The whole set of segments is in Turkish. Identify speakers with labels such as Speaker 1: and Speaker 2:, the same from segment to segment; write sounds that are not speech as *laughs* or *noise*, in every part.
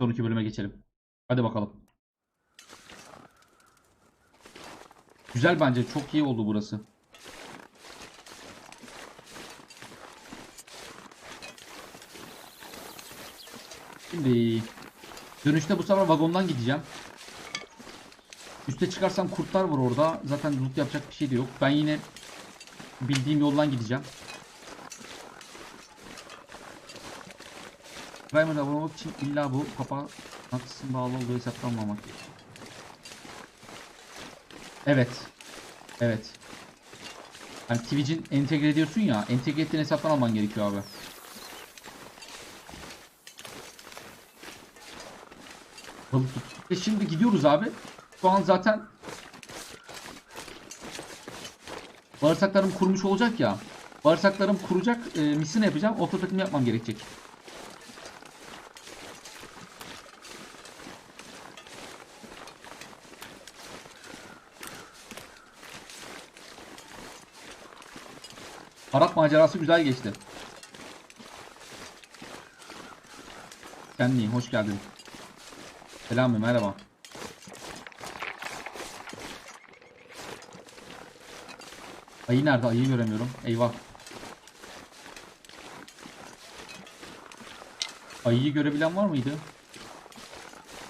Speaker 1: Sonraki bölüme geçelim. Hadi bakalım. Güzel bence. Çok iyi oldu burası. Şimdi dönüşte bu sefer vagondan gideceğim. Üste çıkarsam kurtlar var orada. Zaten loot yapacak bir şey de yok. Ben yine bildiğim yoldan gideceğim. Primer'a vurmak için illa bu kapağı haklısın bağlı olduğu hesaplanmamak. Evet. Evet. Hani Twitch'in entegre ediyorsun ya. Entegre ettiğin hesaptan alman gerekiyor abi. Balık. E şimdi gidiyoruz abi. Şu an zaten bağırsaklarım kurumuş olacak ya. Bağırsaklarım kuracak. E, misine yapacağım. Oto takım yapmam gerekecek. Arap macerası güzel geçti. Kendi hoş geldin. Selam merhaba. Ayı nerede? Ayıyı göremiyorum. Eyvah. Ayıyı görebilen var mıydı?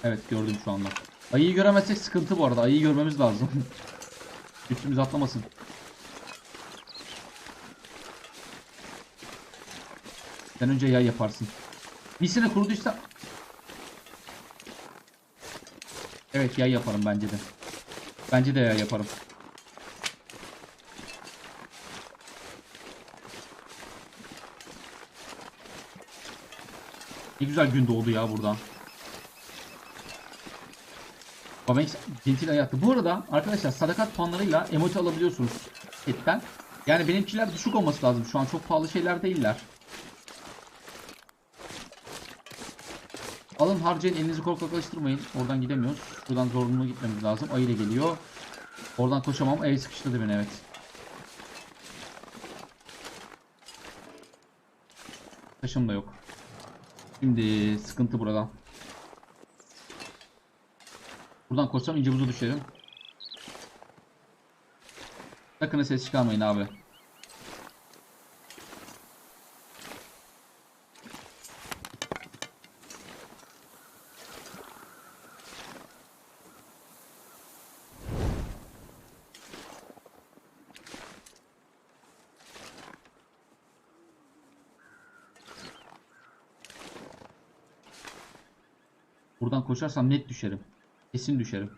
Speaker 1: Evet gördüm şu anda. Ayıyı göremezsek sıkıntı bu arada. Ayıyı görmemiz lazım. *laughs* Üstümüz atlamasın. Sen önce yay yaparsın. Misine kuruduysa... Evet yay yaparım bence de. Bence de yay yaparım. Ne güzel gün doğdu ya buradan. Babanks gentil hayatı. Bu arada arkadaşlar sadakat puanlarıyla emote alabiliyorsunuz setten. Yani benimkiler düşük olması lazım. Şu an çok pahalı şeyler değiller. Alın harcayın elinizi korkak alıştırmayın. Oradan gidemiyoruz. Buradan zorunlu gitmemiz lazım. Ayı ile geliyor. Oradan koşamam. El sıkıştırdı beni evet. Taşım da yok. Şimdi sıkıntı burada. Buradan koşsam ince buza düşerim. Sakın ses çıkarmayın abi. Buradan koşarsam net düşerim. Kesin düşerim.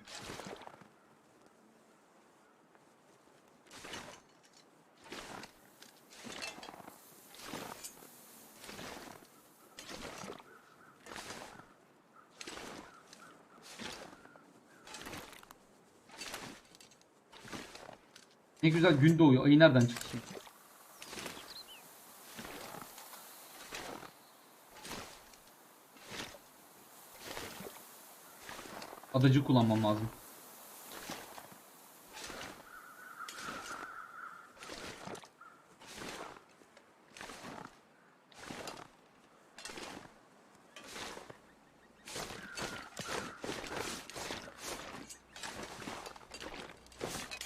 Speaker 1: Ne güzel gün doğuyor. Ayı nereden çıktı? Adacı kullanmam lazım.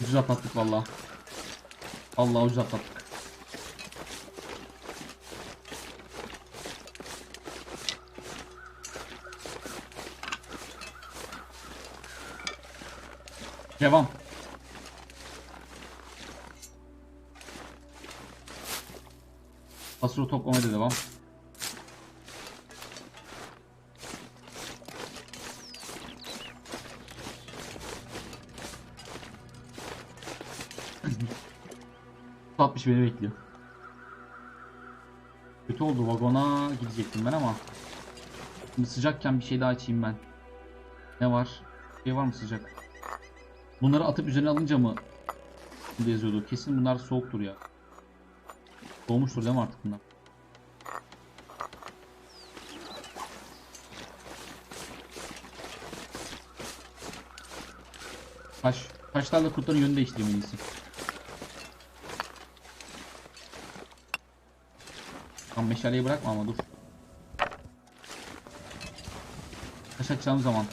Speaker 1: Ucuz atlattık valla. Allah ucuz atlattık. Devam. Pasuro toplamaya da devam. *laughs* Tatmış beni bekliyor. Kötü oldu vagona gidecektim ben ama. Şimdi sıcakken bir şey daha açayım ben. Ne var? Bir şey var mı sıcak? Bunları atıp üzerine alınca mı Burada yazıyordu. Kesin bunlar soğuktur ya. Soğumuştur değil mi artık bunlar? Taş. Taşlarla kurtların yönü değiştireyim en iyisi. Tam meşaleyi bırakma ama dur. Taş atacağım zaman.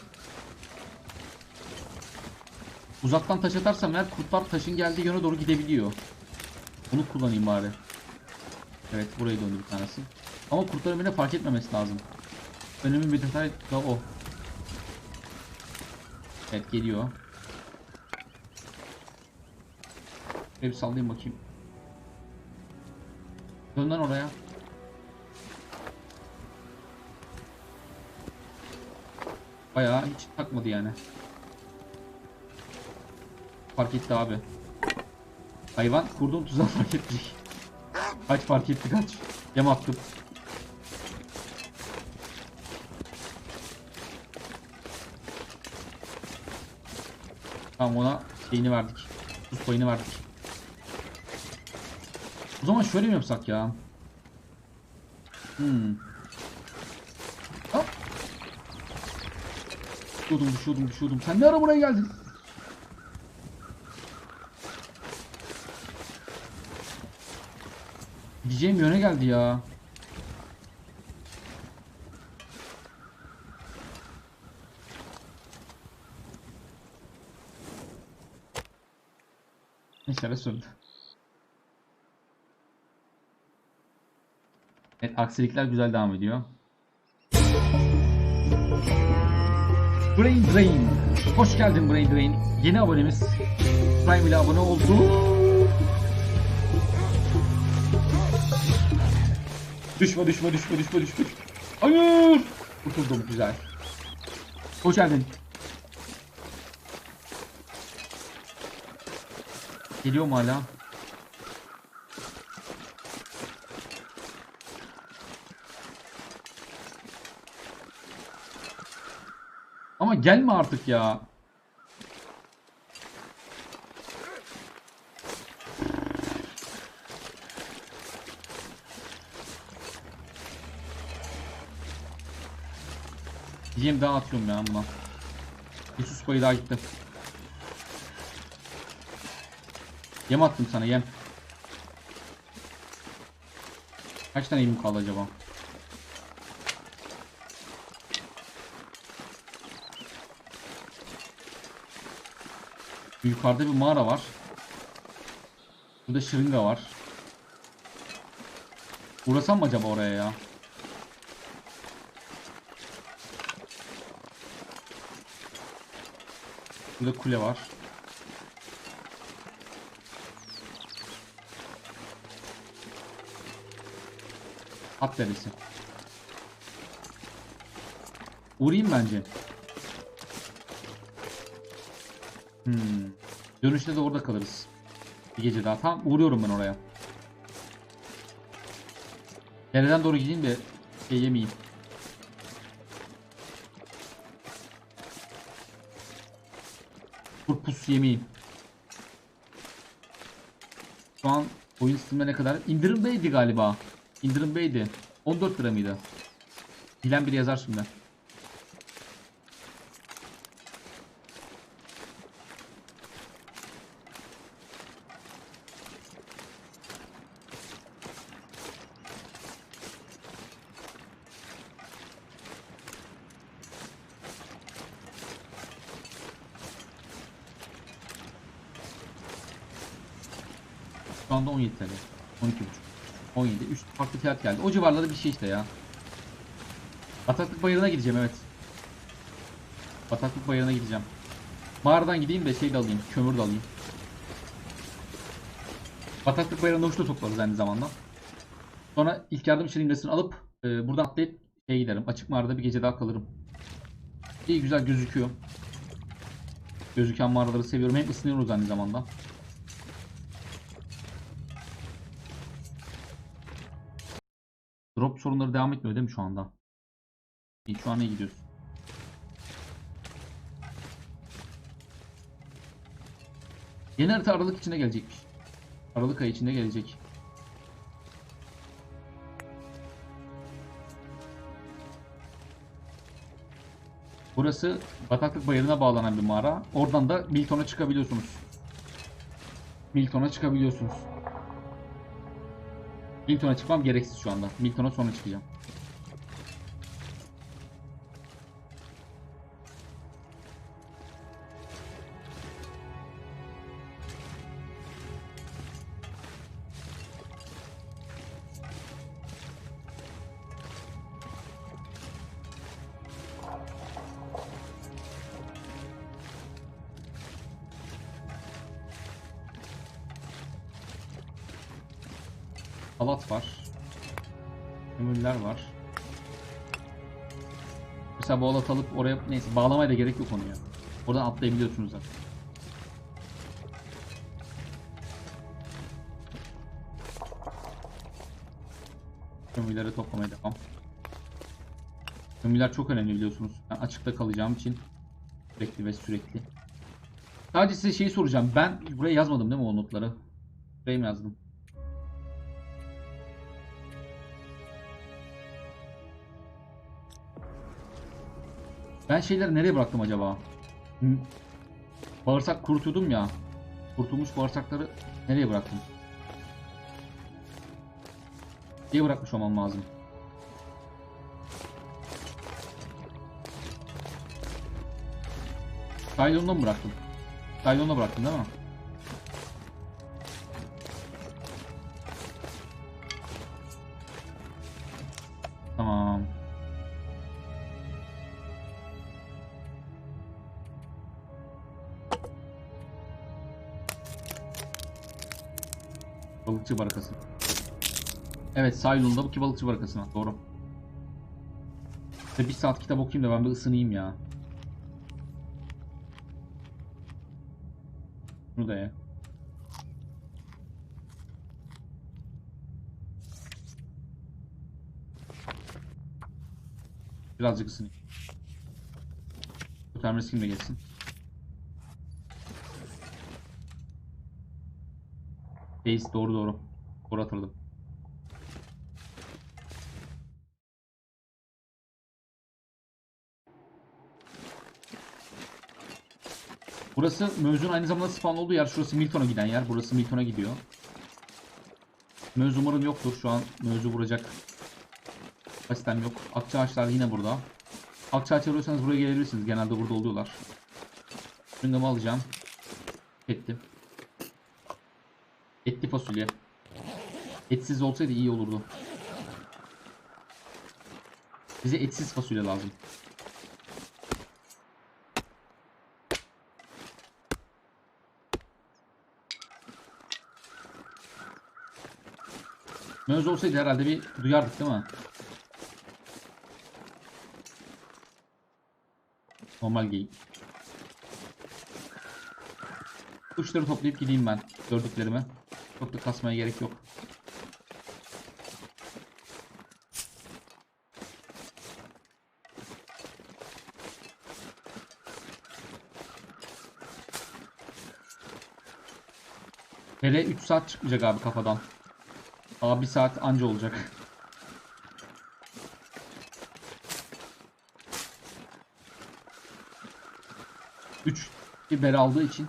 Speaker 1: Uzaktan taş atarsam eğer kurtlar taşın geldiği yöne doğru gidebiliyor. Bunu kullanayım bari. Evet buraya döndü bir tanesi. Ama kurtların beni fark etmemesi lazım. Önemli bir detay da o. Evet geliyor. Şöyle bir sallayayım bakayım. Dön lan oraya. Bayağı hiç takmadı yani. Fark etti abi. Hayvan kurduğum tuzağı fark etti. Kaç fark etti kaç. Yem attım. Tamam ona şeyini verdik. Tuz payını verdik. O zaman şöyle mi yapsak ya? Hmm. Hop. Düşüyordum düşüyordum düşüyordum. Sen ne ara buraya geldin? Gideceğim yöne geldi ya. Meşale söndü. Evet aksilikler güzel devam ediyor. Brain Drain. Hoş geldin Brain Drain. Yeni abonemiz. Prime ile abone oldu. Düşme düşme düşme düşme düşme. Hayır. Kurtuldum güzel. Hoş geldin. Geliyor mu hala? Ama gelme artık ya. Yem daha atıyorum ya buna. Bir sus payı daha gitti. Yem attım sana yem. Kaç tane yem kaldı acaba? Yukarıda bir mağara var. Burada şırınga var. Uğrasam mı acaba oraya ya? Burada kule var. At derisi. Uğrayayım bence. Hmm. Dönüşte de orada kalırız. Bir gece daha. Tamam uğruyorum ben oraya. Nereden doğru gideyim de şey yemeyeyim. Kurpus yemeyeyim. Şu an oyun sistemine ne kadar? İndirimdeydi galiba. İndirimdeydi. 14 lira mıydı? Bilen biri yazar şimdi. Şu anda 17 TL. 12.5. 17. 3 farklı fiyat geldi. O civarlarda bir şey işte ya. Bataklık bayırına gideceğim evet. Bataklık bayırına gideceğim. Mağaradan gideyim de şey de alayım. Kömür de alayım. Bataklık bayırında uçta toplarız aynı zamanda. Sonra ilk yardım şırıngasını alıp e, buradan atlayıp şeye giderim. Açık mağarada bir gece daha kalırım. İyi güzel gözüküyor. Gözüken mağaraları seviyorum. Hem ısınıyoruz aynı zamanda. Sorunları devam etmiyor değil mi şu anda? İyi şu an iyi gidiyoruz. Yeni harita Aralık içinde gelecekmiş. Aralık ayı içinde gelecek. Burası Bataklık Bayırı'na bağlanan bir mağara. Oradan da Milton'a çıkabiliyorsunuz. Milton'a çıkabiliyorsunuz. Milton'a çıkmam gereksiz şu anda. Milton'a sonra çıkacağım. Halat var. Kömürler var. Mesela bu halat alıp oraya neyse bağlamaya da gerek yok onu ya. Oradan atlayabiliyorsunuz zaten. Kömürleri toplamaya devam. Kömürler çok önemli biliyorsunuz. Ben açıkta kalacağım için sürekli ve sürekli. Sadece size şeyi soracağım. Ben buraya yazmadım değil mi o notları? Buraya mı yazdım? Ben şeyleri nereye bıraktım acaba? Hı? Bağırsak kurutuyordum ya. Kurtulmuş bağırsakları nereye bıraktım? Diye bırakmış olmam lazım. Saydon'da mı bıraktım? Saydon'da bıraktım değil mi? Barakası. Evet Saylon'da bu ki balıkçı barakasına doğru. İşte bir saat kitap okuyayım da ben bir ısınayım ya. Bunu da ye. Birazcık ısınayım. Kurtarma riskim de geçsin. Base doğru doğru. Doğru hatırladım. Burası Mövzun aynı zamanda spawn olduğu yer. Şurası Milton'a giden yer. Burası Milton'a gidiyor. Mövz umarım yoktur. Şu an Mövz'ü vuracak kapasitem yok. Akça ağaçlar yine burada. Akça ağaç arıyorsanız buraya gelebilirsiniz. Genelde burada oluyorlar. Şungamı alacağım. Ettim. Etli fasulye. Etsiz olsaydı iyi olurdu. Bize etsiz fasulye lazım. Möz olsaydı herhalde bir duyardık değil mi? Normal geyik. Kuşları toplayıp gideyim ben gördüklerime. Çok da kasmaya gerek yok. Hele 3 saat çıkmayacak abi kafadan. Daha bir saat anca olacak. Üç biber aldığı için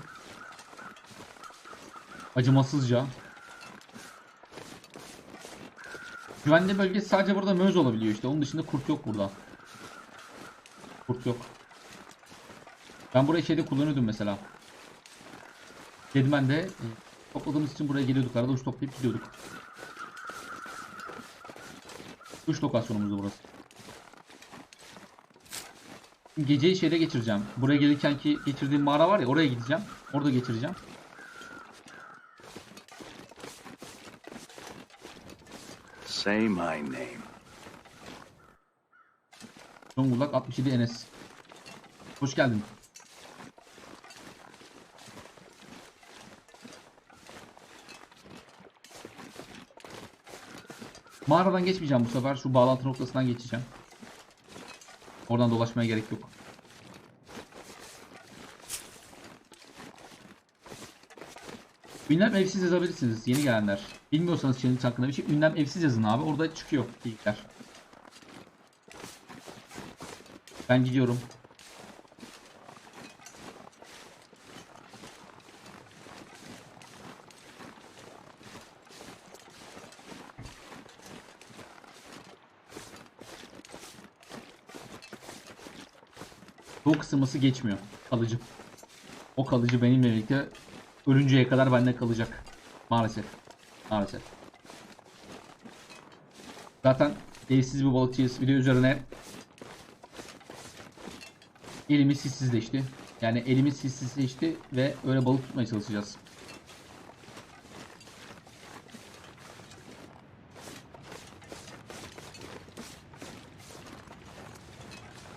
Speaker 1: acımasızca güvenli bölge sadece burada möz olabiliyor işte. Onun dışında kurt yok burada. Kurt yok. Ben burayı şeyde kullanıyordum mesela. Dedim de e, topladığımız için buraya geliyorduk. Arada uç toplayıp gidiyorduk. Uç lokasyonumuz burası. Geceyi şeyde geçireceğim. Buraya gelirken ki geçirdiğim mağara var ya oraya gideceğim. Orada geçireceğim.
Speaker 2: Say my name.
Speaker 1: Zonguldak 67 Enes. Hoş geldin. Mağaradan geçmeyeceğim bu sefer. Şu bağlantı noktasından geçeceğim. Oradan dolaşmaya gerek yok. Ünlem evsiz yazabilirsiniz yeni gelenler. Bilmiyorsanız challenge hakkında bir şey ünlem evsiz yazın abi. Orada çıkıyor bilgiler. Ben gidiyorum. yansıması geçmiyor. Kalıcı. O kalıcı benimle birlikte ölünceye kadar bende kalacak. Maalesef. Maalesef. Zaten değişsiz bir balıkçıyız. Bir de üzerine elimiz hissizleşti. Yani elimiz hissizleşti ve öyle balık tutmaya çalışacağız.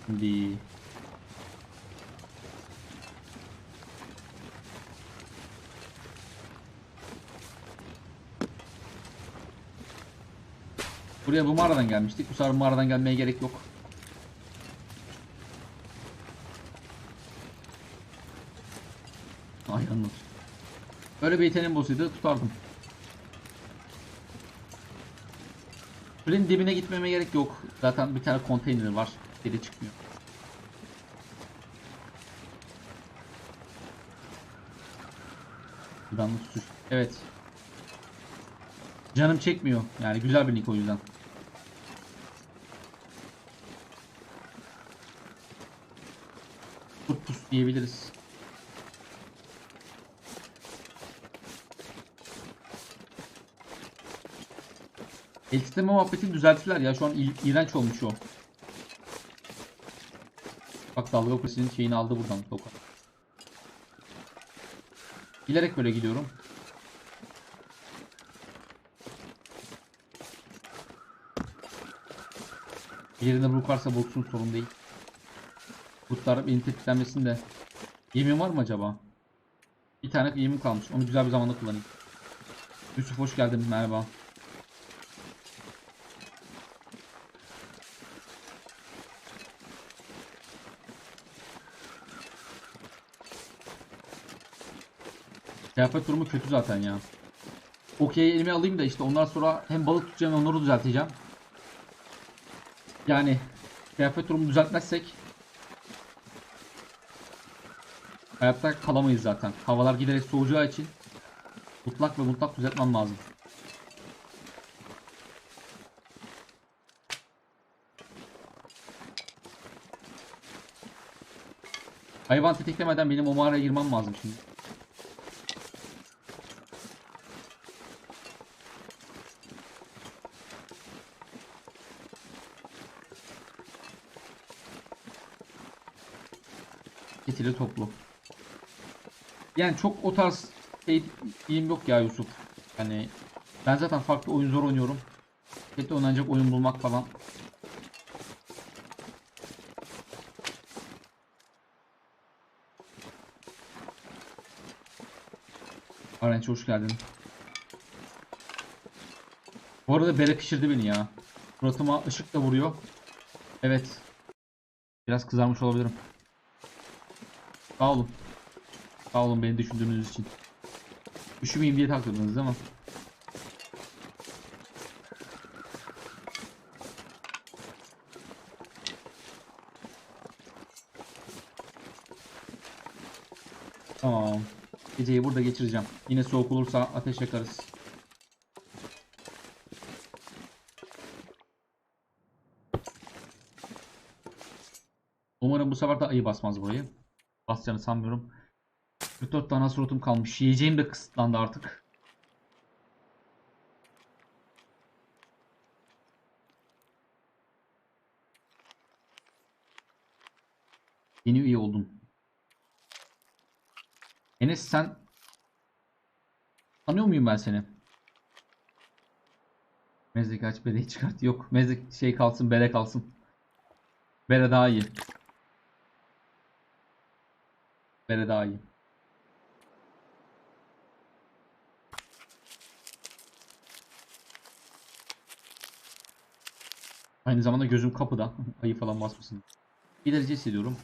Speaker 1: Şimdi Buraya bu mağaradan gelmiştik. Bu sefer mağaradan gelmeye gerek yok. Ay anladım. Böyle bir yeteneğim olsaydı tutardım. Kulenin dibine gitmeme gerek yok. Zaten bir tane konteyner var. Geri çıkmıyor. Da tutuş. Evet. Canım çekmiyor. Yani güzel bir nick o yüzden. Diyebiliriz. El titreme muhabbetini düzelttiler ya. Şu an iğrenç olmuş o. Bak dalga kulesinin şeyini aldı buradan. Toka. Bilerek böyle gidiyorum. Bir yerinde brook varsa brooksun sorun değil. Butlar beni tetiklenmesin de. Yemin var mı acaba? Bir tane yemin kalmış. Onu güzel bir zamanda kullanayım. Yusuf hoş geldin. Merhaba. Kıyafet durumu kötü zaten ya. Okey elime alayım da işte ondan sonra hem balık tutacağım hem onları düzelteceğim. Yani kıyafet durumu düzeltmezsek hayatta kalamayız zaten. Havalar giderek soğuyacağı için mutlak ve mutlak düzeltmem lazım. Hayvan tetiklemeden benim o mağaraya girmem lazım şimdi. Ketili toplu. Yani çok o tarz şey yok ya Yusuf. Yani ben zaten farklı oyun zor oynuyorum. Tek oynanacak oyun bulmak falan. Arenç hoş geldin. Bu arada bere pişirdi beni ya. Suratıma ışık da vuruyor. Evet. Biraz kızarmış olabilirim. Sağ olun. Sağ olun beni düşündüğünüz için. Üşümeyeyim diye takıldınız değil mi? Tamam. Geceyi burada geçireceğim. Yine soğuk olursa ateş yakarız. Umarım bu sefer de ayı basmaz burayı. Basacağını sanmıyorum. 44 tane suratım kalmış. Yiyeceğim de kısıtlandı artık. Yeni üye oldum. Enes sen tanıyor muyum ben seni? Mezdeki aç bereyi çıkart. Yok mezdek şey kalsın bere kalsın. Bere daha iyi. Bere daha iyi. Aynı zamanda gözüm kapıda. *laughs* Ayı falan basmasın. Bir derece hissediyorum.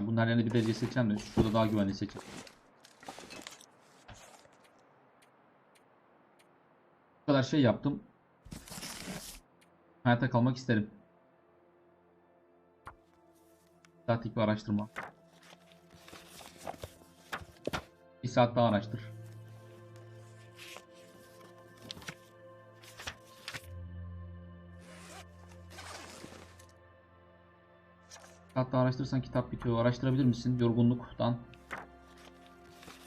Speaker 1: Bunlar yerine bir derece seçeceğim de şurada daha güvenli seçeceğim. Bu kadar şey yaptım. Hayatta kalmak isterim. Saatlik bir araştırma. Bir saat daha araştır. Hatta araştırırsan kitap bitiyor. Araştırabilir misin? Yorgunluktan.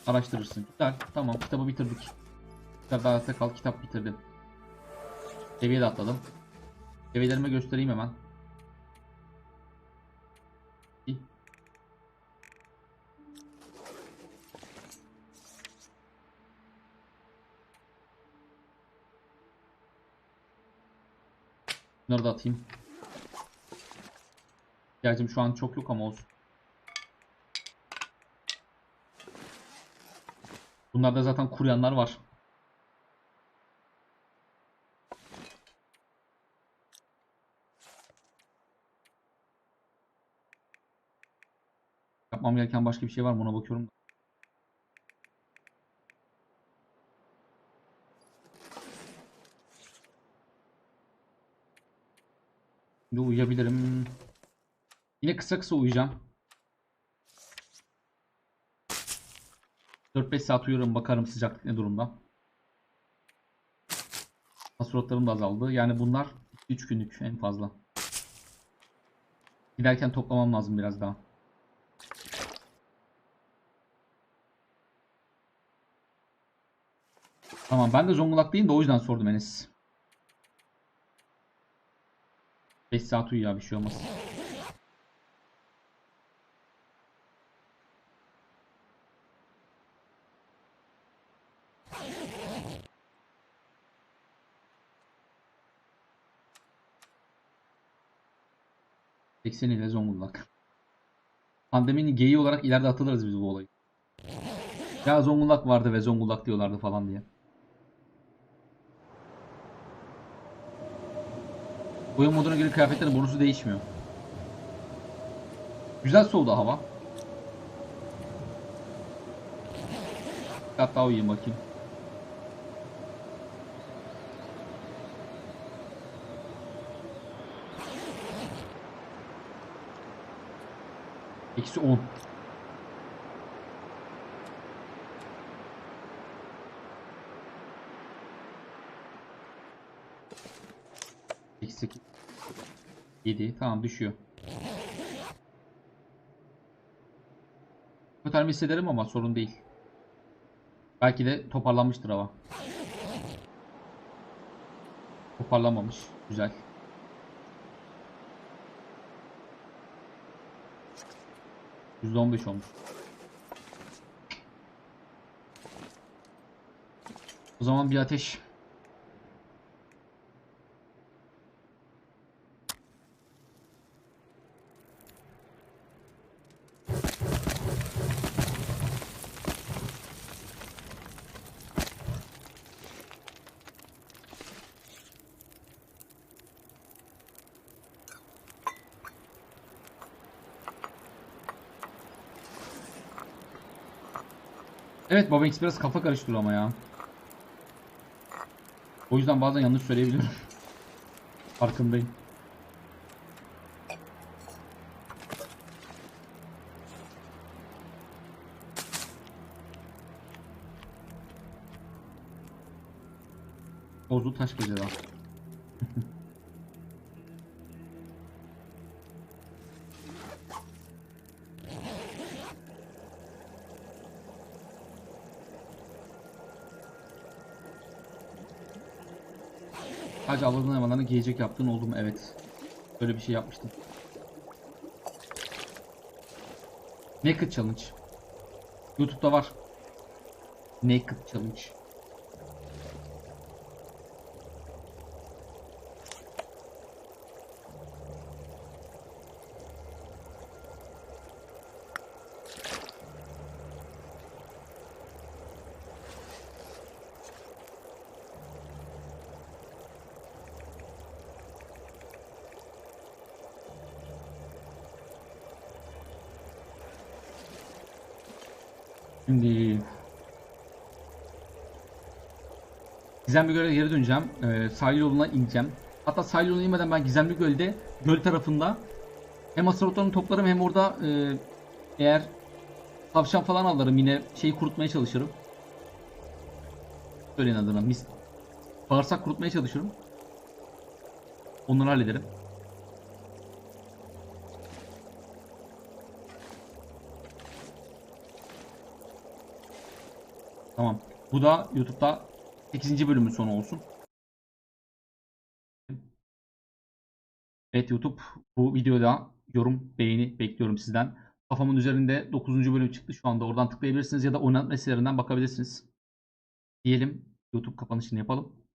Speaker 1: Araştırırsın. Güzel. Tamam. Kitabı bitirdik. Kitap hayatta kal. Kitap bitirdim. Seviye de atladım. Seviyelerimi göstereyim hemen. Bunları da atayım. İhtiyacım şu an çok yok ama olsun. Bunlarda zaten kuryanlar var. Yapmam gereken başka bir şey var mı ona bakıyorum. Şimdi uyuyabilirim. Yine kısa kısa uyuyacağım. 4-5 saat uyurum bakarım sıcaklık ne durumda. Hasılatlarım da azaldı. Yani bunlar 3 günlük en fazla. Giderken toplamam lazım biraz daha. Tamam ben de Zonguldak'tayım da o yüzden sordum Enes. 5 saat uyu ya bir şey olmaz. ...80 ile Zonguldak. Pandeminin geyiği olarak ileride hatırlarız biz bu olayı. Ya Zonguldak vardı ve Zonguldak diyorlardı falan diye. Oyun moduna göre kıyafetlerin bonusu değişmiyor. Güzel soğudu hava. Hatta uyuyayım bakayım. Eksi 10. Eksi 8. 7. Tamam düşüyor. Kötü hissederim ama sorun değil. Belki de toparlanmıştır hava. Toparlanmamış. Güzel. %15 olmuş. O zaman bir ateş. Evet Baba X biraz kafa karıştırıyor ama ya. O yüzden bazen yanlış söyleyebiliyorum. *laughs* Farkındayım. Bozdu taş gecede. Sadece avladığın hayvanlarına giyecek yaptığın oldu mu? Evet. Böyle bir şey yapmıştım. Naked Challenge. YouTube'da var. Naked Challenge. Şimdi Gizemli Göl'e geri döneceğim. Ee, sahil yoluna ineceğim. Hatta sahil yoluna inmeden ben Gizemli Göl'de göl tarafında hem asarotlarını toplarım hem orada e, eğer tavşan falan alırım yine şeyi kurutmaya çalışırım. Söyleyin adına mis bağırsak kurutmaya çalışırım. Onları hallederim. Tamam. Bu da YouTube'da 8. bölümün sonu olsun. Evet YouTube bu videoda yorum, beğeni bekliyorum sizden. Kafamın üzerinde 9. bölüm çıktı şu anda. Oradan tıklayabilirsiniz ya da oynatma sitelerinden bakabilirsiniz. Diyelim YouTube kapanışını yapalım.